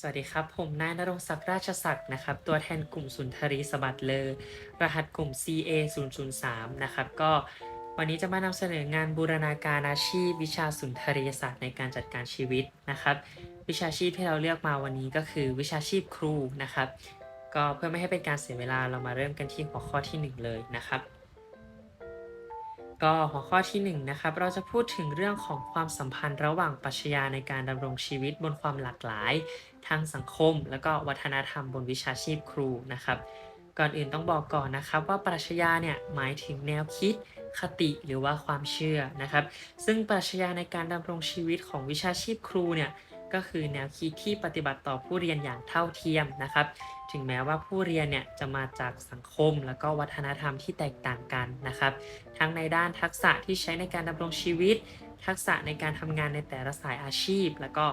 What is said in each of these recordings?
สวัสดีครับ ผมนายณรงศักดิ์ราชศักดิ์นะครับ ตัวแทนกลุ่มสุนทรีสบัดเลอรหัสกลุ่ม CA 0 0 3นะครับ ก็วันนี้จะมานำเสนองานบูรณาการอาชีพ วิชาสุนทรียศาสตร์ในการจัดการชีวิตนะครับ วิชาชีพที่เราเลือกมาวันนี้ก็คือวิชาชีพครูนะครับ ก็เพื่อไม่ให้เป็นการเสียเวลาเรามาเริ่มกันที่หัวข้อที่หนึ่งเลยนะครับ ก็หัวข้อที่1นงนะครับเราจะพูดถึงเรื่องของความสัมพันธ์ระหว่างปรัชญาในการดำรงชีวิตบนความหลากหลาย ทางสังคม และก็วัฒนธรรมบนวิชาชีพครูนะครับก่อนอื่นต้องบอกก่อนนะครับว่าปรัชญาเนี่ยหมายถึงแนวคิดคติหรือว่าความเชื่อนะครับ ซึ่งปรัชญาในการดำรงชีวิตของวิชาชีพครูเนี่ย ก็คือแนวคิดที่ปฏิบัติต่อผู้เรียนอย่างเท่าเทียมนะครับ ถึงแม้ว่าผู้เรียนเนี่ยจะมาจากสังคมแล้วก็วัฒนธรรมที่แตกต่างกันนะครับ ทั้งในด้านทักษะที่ใช้ในการดำรงชีวิต ทักษะในการทำงานในแต่ละสายอาชีพ แล้วก็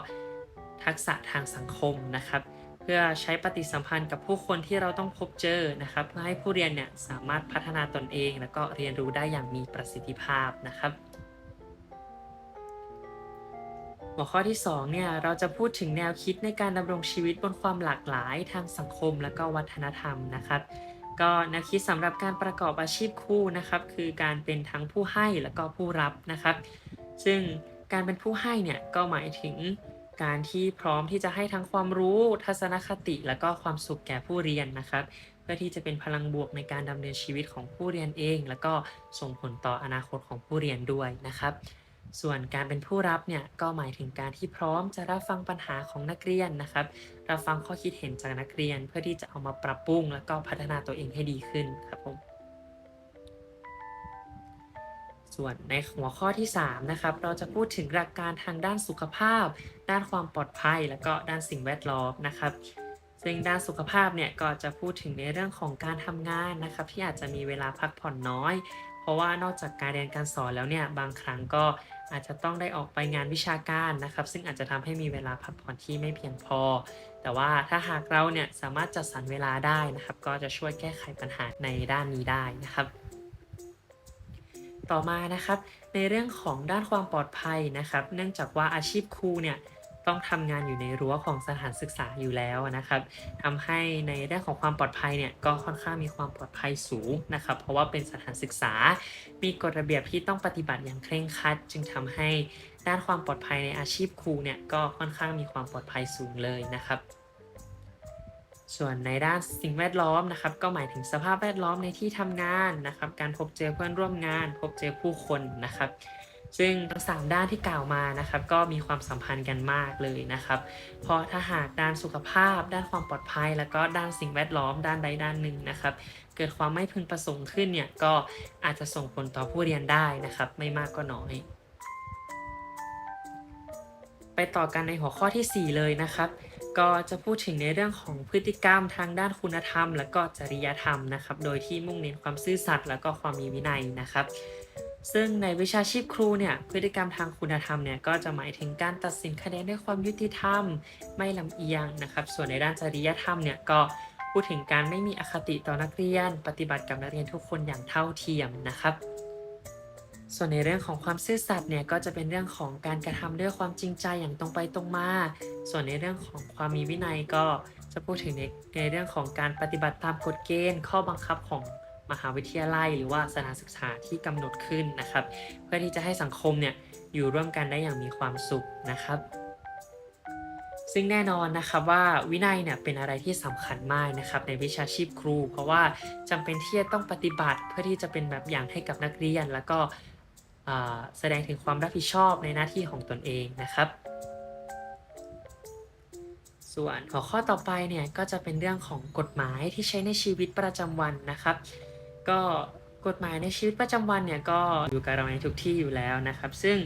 ทักษะทางสังคมนะครับ เพื่อใช้ปฏิสัมพันธ์กับผู้คนที่เราต้องพบเจอนะครับ เพื่อให้ผู้เรียนเนี่ยสามารถพัฒนาตนเอง แล้วก็เรียนรู้ได้อย่างมีประสิทธิภาพนะครับ หัวข้อที่2เนี่ยเราจะพูดถึงแนวคิดในการดำรงชีวิตบนความหลากหลายทางสังคมและก็วัฒนธรรมนะครับ ก็แนวคิดสำหรับการประกอบอาชีพคู่นะครับ คือการเป็นทั้งผู้ให้และก็ผู้รับนะครับ ซึ่งการเป็นผู้ให้เนี่ยก็หมายถึงการที่พร้อมที่จะให้ทั้งความรู้ทัศนคติ และก็ความสุขแก่ผู้เรียนนะครับ เพื่อที่จะเป็นพลังบวกในการดำเนินชีวิตของผู้เรียนเอง แล้วก็ส่งผลต่ออนาคตของผู้เรียนด้วยนะครับ ส่วนการเป็นผู้รับเนี่ยก็หมายถึงการที่พร้อมจะรับฟังปัญหาของนักเรียนนะครับ รับฟังข้อคิดเห็นจากนักเรียน เพื่อที่จะเอามาปรับปรุง แล้วก็พัฒนาตัวเองให้ดีขึ้นครับผมส่วนในหัวข้อที่3นะครับเราจะพูดถึงหลักการทางด้านสุขภาพ ด้านความปลอดภัย และก็ด้านสิ่งแวดล้อมนะครับซึ่งด้านสุขภาพเนี่ยก็จะพูดถึงในเรื่องของการทำงานนะครับที่อาจจะมีเวลาพักผ่อนน้อย เพราะว่านอกจากการเรียนการสอนแล้วเนี่ยบางครั้งก็ อาจจะต้องได้ออกไปงานวิชาการนะครับ ซึ่งอาจจะทำให้มีเวลาพักผ่อนที่ไม่เพียงพอ แต่ว่าถ้าหากเราเนี่ยสามารถจัดสรรเวลาได้นะครับ ก็จะช่วยแก้ไขปัญหาในด้านนี้ได้นะครับต่อมานะครับในเรื่องของด้านความปลอดภัยนะครับ เนื่องจากว่าอาชีพครูเนี่ย ต้องทำงานอยู่ในรั้วของสถานศึกษาอยู่แล้วนะครับทำให้ในเรื่องของความปลอดภัยเนี่ยก็ค่อนข้างมีความปลอดภัยสูงนะครับ เพราะว่าเป็นสถานศึกษา มีกฎระเบียบที่ต้องปฏิบัติอย่างเคร่งครัด จึงทำให้ด้านความปลอดภัยในอาชีพครูเนี่ยก็ค่อนข้างมีความปลอดภัยสูงเลยนะครับส่วนในด้านสิ่งแวดล้อมนะครับ ก็หมายถึงสภาพแวดล้อมในที่ทำงานนะครับ การพบเจอเพื่อนร่วมงาน พบเจอผู้คนนะครับ ซึ่งทั้งสามด้านที่กล่าวมานะครับก็มีความสัมพันธ์กันมากเลยนะครับ เพราะถ้าหากด้านสุขภาพ ด้านความปลอดภัย แล้วก็ด้านสิ่งแวดล้อมด้านใดด้านหนึ่งนะครับ เกิดความไม่พึงประสงค์ขึ้นเนี่ยก็อาจจะส่งผลต่อผู้เรียนได้นะครับ ไม่มากก็น้อยไปต่อกันในหัวข้อทีสี่4 เลยนะครับ ก็จะพูดถึงในเรื่องของพฤติกรรมทางด้านคุณธรรม และก็จริยธรรมนะครับ โดยที่มุ่งเน้นความซื่อสัตย์และก็ความมีวินัยนะครับ ซึ่งในวิชาชีพครูเนี่ยพฤติกรรมทางคุณธรรมเนี่ยก็จะหมายถึงการตัดสินคะแนนด้วยความยุติธรรม ไม่ลำเอียงนะครับส่วนในด้านจริยธรรมเนี่ยก็พูดถึงการไม่มีอคติต่อนักเรียน ปฏิบัติกับนักเรียนทุกคนอย่างเท่าเทียมนะครับ ส่วนในเรื่องของความซื่อสัตย์เนี่ยก็จะเป็นเรื่องของการกระทำด้วยความจริงใจอย่างตรงไปตรงมา ส่วนในเรื่องของความมีวินัยก็จะพูดถึงในในเรื่องของการปฏิบัติตามกฎเกณฑ์ ข้อบังคับของ มหาวิทยาลัย หรือว่าสถานศึกษาที่กำหนดขึ้นนะครับ เพื่อที่จะให้สังคมเนี่ยอยู่ร่วมกันได้อย่างมีความสุขนะครับ ซึ่งแน่นอนนะครับว่าวินัยเนี่ยเป็นอะไรที่สำคัญมากนะครับในวิชาชีพครู เพราะว่าจำเป็นที่จะต้องปฏิบัติเพื่อที่จะเป็นแบบอย่างให้กับนักเรียน แล้วก็แสดงถึงความรับผิดชอบในหน้าที่ของตนเองนะครับส่วนหัวข้อต่อไปเนี่ยก็จะเป็นเรื่องของกฎหมายที่ใช้ในชีวิตประจำวันนะครับ ก็กฎหมายในชีวิตประจำวันเนี่ยก็อยู่กับเราในทุกที่อยู่แล้วนะครับ ซึ่ง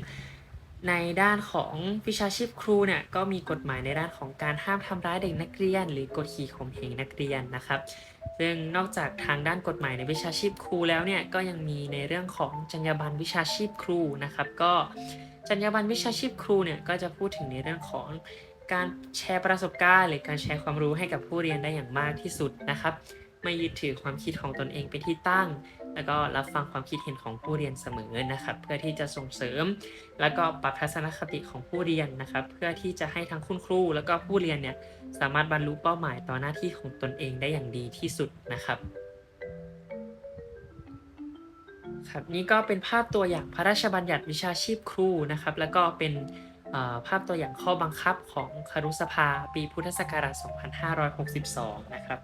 ในด้านของวิชาชีพครูเนี่ยก็มีกฎหมายในด้านของการห้ามทำร้ายเด็กนักเรียน หรือกดขี่ข่มเหงนักเรียนนะครับ ซึ่งนอกจากทางด้านกฎหมายในวิชาชีพครูแล้วเนี่ยก็ยังมีในเรื่องของจรรยาบรรณวิชาชีพครูนะครับ ก็จรรยาบรรณวิชาชีพครูเนี่ยก็จะพูดถึงในเรื่องของการแชร์ประสบการณ์ หรือการแชร์ความรู้ให้กับผู้เรียนได้อย่างมากที่สุดนะครับ ไม่ยึดถือความคิดของตนเองเป็นที่ตั้ง แล้วก็รับฟังความคิดเห็นของผู้เรียนเสมอนะครับ เพื่อที่จะส่งเสริม แล้วก็ปรับทัศนคติของผู้เรียนนะครับ เพื่อที่จะให้ทั้งคุณครู แล้วก็ผู้เรียนเนี่ยสามารถบรรลุเป้าหมายต่อหน้าที่ของตนเองได้อย่างดีที่สุดนะครับครับนี่ก็เป็นภาพตัวอย่างพระราชบัญญัติวิชาชีพครูนะครับ แล้วก็เป็นภาพตัวอย่างข้อบังคับของครุสภาปีพุทธศักราช 2562 นะครับ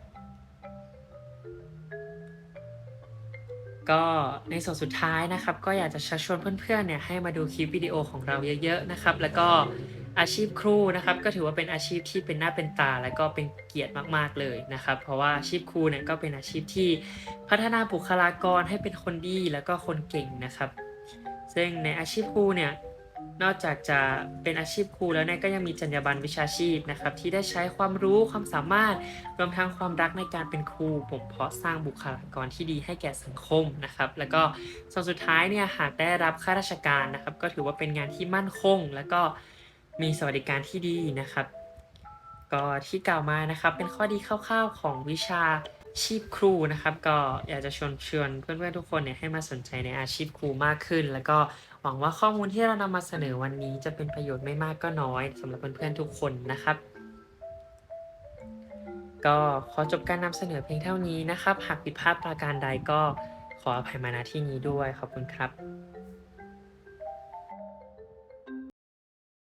ก็ในส่วนสุดท้ายนะครับ ก็อยากจะชักชวนเพื่อนๆเนี่ยให้มาดูคลิปวิดีโอของเราเยอะๆนะครับ แล้วก็อาชีพครูนะครับ ก็ถือว่าเป็นอาชีพที่เป็นหน้าเป็นตา และก็เป็นเกียรติมากๆเลยนะครับ เพราะว่าอาชีพครูเนี่ยก็เป็นอาชีพที่พัฒนาบุคลากรให้เป็นคนดีแล้วก็คนเก่งนะครับ ซึ่งในอาชีพครูเนี่ย นอกจากจะเป็นอาชีพครูแล้วเนี่ยก็ยังมีจรรยาบรรณวิชาชีพนะครับที่ได้ใช้ความรู้ความสามารถรวมทั้งความรักในการเป็นครูบ่มเพาะสร้างบุคลากรที่ดีให้แก่สังคมนะครับ แล้วก็ส่วนสุดท้ายเนี่ยหากได้รับข้าราชการนะครับ ก็ถือว่าเป็นงานที่มั่นคง แล้วก็มีสวัสดิการที่ดีนะครับ ก็ที่กล่าวมานะครับเป็นข้อดีคร่าวๆของวิชาชีพครูนะครับ ก็อยากจะชวนชวนเพื่อนๆทุกคนเนี่ยให้มาสนใจในอาชีพครูมากขึ้น แล้วก็ หวังว่าข้อมูลที่เรานำมาเสนอวันนี้จะเป็นประโยชน์ไม่มากก็น้อยสำหรับเพื่อนๆทุกคนนะครับ ก็ขอจบการนำเสนอเพียงเท่านี้นะครับ หากผิดพลาดประการใดก็ขออภัยมาณที่นี้ด้วยขอบคุณครับ